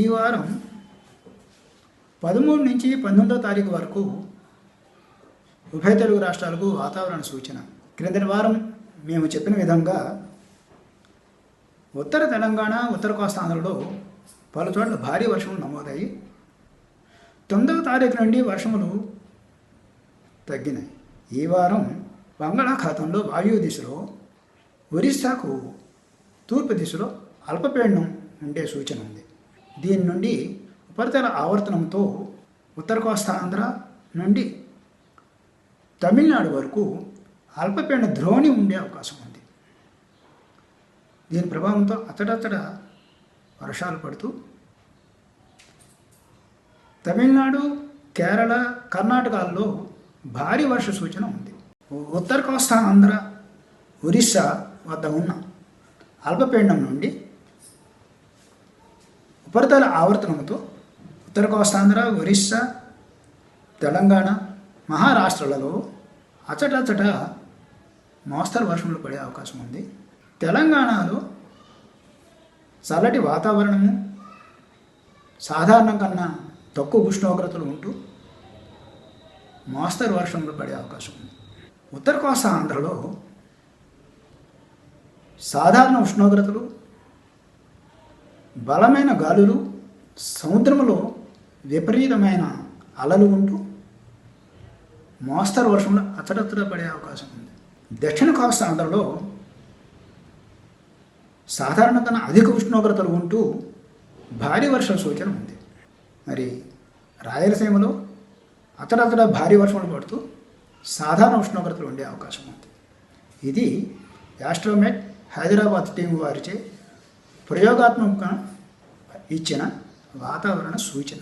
ఈ వారం పదమూడు నుంచి పంతొమ్మిదో తారీఖు వరకు ఉభయ తెలుగు రాష్ట్రాలకు వాతావరణ సూచన. క్రిందటి వారం మేము చెప్పిన విధంగా ఉత్తర తెలంగాణ ఉత్తర కోస్తాంధ్రలో పలు చోట్ల భారీ వర్షములు నమోదయ్యి తొమ్మిదవ తారీఖు నుండి వర్షములు తగ్గినాయి. ఈ వారం బంగాళాఖాతంలో వాయువు దిశలో ఒరిస్సాకు తూర్పు దిశలో అల్పపీడనం ఉండే సూచన ఉంది. దీని నుండి ఉపరితల ఆవర్తనంతో ఉత్తర కోస్తా ఆంధ్ర నుండి తమిళనాడు వరకు అల్పపీడన ద్రోణి ఉండే అవకాశం ఉంది. దీని ప్రభావంతో అతడతడ వర్షాలు పడుతూ తమిళనాడు కేరళ కర్ణాటకల్లో భారీ వర్ష సూచన ఉంది. ఉత్తర కోస్తా ఆంధ్ర ఒరిస్సా వద్ద ఉన్న అల్పపీడనం నుండి ఉపరితల ఆవర్తనంతో ఉత్తర కోస్తాంధ్ర ఒరిస్సా తెలంగాణ మహారాష్ట్రలలో అచటచట మోస్తరు వర్షములు పడే అవకాశం ఉంది. తెలంగాణలో చల్లటి వాతావరణము సాధారణం కన్నా తక్కువ ఉష్ణోగ్రతలు ఉంటూ మోస్తరు వర్షములు పడే అవకాశం ఉంది. ఉత్తర కోస్తా ఆంధ్రలో సాధారణ ఉష్ణోగ్రతలు బలమైన గాలులు సముద్రంలో విపరీతమైన అలలు ఉంటూ మోస్తరు వర్షంలో అచ్చడచ్చడ పడే అవకాశం ఉంది. దక్షిణ కోస్తా ఆంధ్రలో సాధారణ అధిక ఉష్ణోగ్రతలు ఉంటూ భారీ వర్షం సూచన ఉంది. మరి రాయలసీమలో అతడతడ భారీ వర్షాలు పడుతూ సాధారణ ఉష్ణోగ్రతలు ఉండే అవకాశం ఉంది. ఇది యాస్ట్రోమెట్ హైదరాబాద్ టీం వారిచే ప్రయోగాత్మకంగా ఇచ్చిన వాతావరణ సూచన.